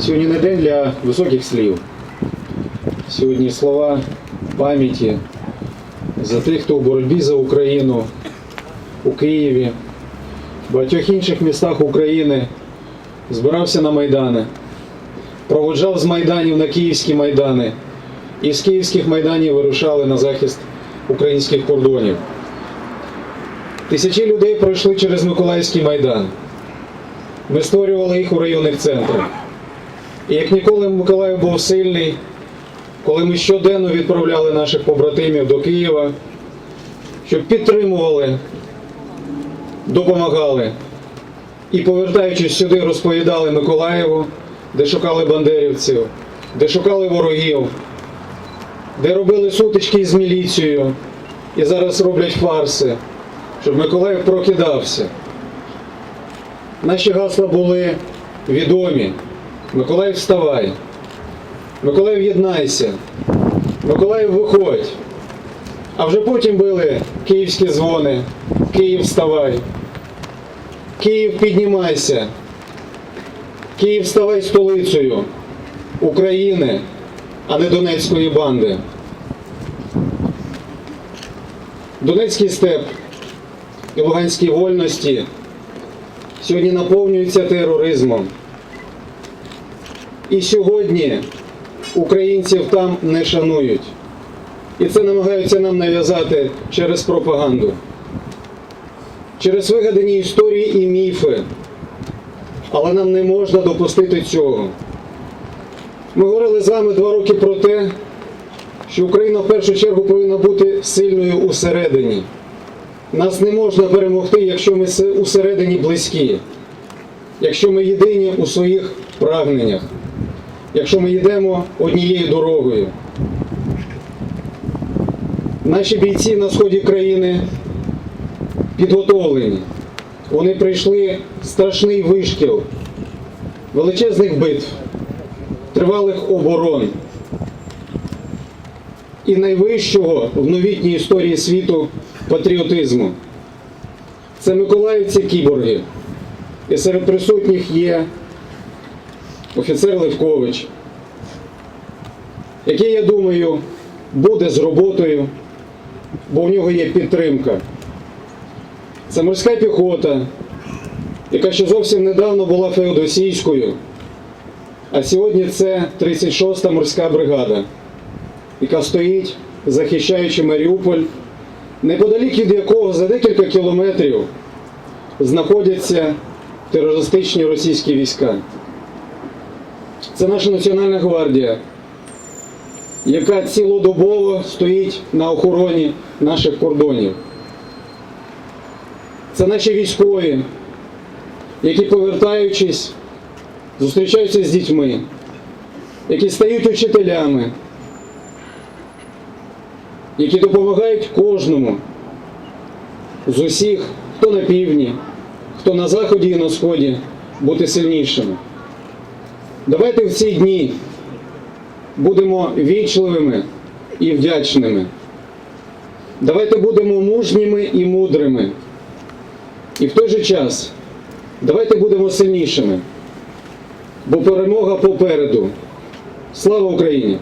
Сьогодні не день для високих слів. Сьогодні слова пам'яті за тих, хто в боротьбі за Україну у Києві, в багатьох інших містах України збирався на майдани, проводжав з майданів на київські майдани і з київських майданів вирушали на захист українських кордонів. Тисячі людей пройшли через Миколаївський майдан. Ми створювали їх у районних центрах. І як ніколи Миколаїв був сильний, коли ми щоденно відправляли наших побратимів до Києва, щоб підтримували, допомагали. І повертаючись сюди, розповідали Миколаєву, де шукали бандерівців, де шукали ворогів, де робили сутички з міліцією і зараз роблять фарси, щоб Миколаїв прокидався. Наші гасла були відомі. Миколаїв вставай. Миколаїв єднайся. Миколаїв виходь. А вже потім били київські дзвони. Київ вставай. Київ піднімайся. Київ ставай столицею України, а не Донецької банди. Донецький степ і Луганській вольності сьогодні наповнюються тероризмом. І сьогодні українців там не шанують. І це намагаються нам нав'язати через пропаганду, через вигадані історії і міфи. Але нам не можна допустити цього. Ми говорили з вами два роки про те, що Україна в першу чергу повинна бути сильною усередині. Нас не можна перемогти, якщо ми усередині близькі, якщо ми єдині у своїх прагненнях, якщо ми йдемо однією дорогою. Наші бійці на сході країни підготовлені. Вони прийшли страшний вишкіл величезних битв, тривалих оборон і найвищого в новітній історії світу патріотизму. Це миколаївці кіборги. І серед присутніх є офіцер Левкович, який, я думаю, буде з роботою, бо в нього є підтримка. Це морська піхота, яка ще зовсім недавно була феодосійською, а сьогодні це 36-та морська бригада, яка стоїть, захищаючи Маріуполь, неподалік від якого за декілька кілометрів знаходяться терористичні російські війська. Це наша Національна гвардія, яка цілодобово стоїть на охороні наших кордонів. Це наші військові, які, повертаючись, зустрічаються з дітьми, які стають учителями, які допомагають кожному з усіх, хто на півдні, хто на заході і на сході, бути сильнішими. Давайте в ці дні будемо вічливими і вдячними. Давайте будемо мужніми і мудрими. І в той же час давайте будемо сильнішими, бо перемога попереду. Слава Україні!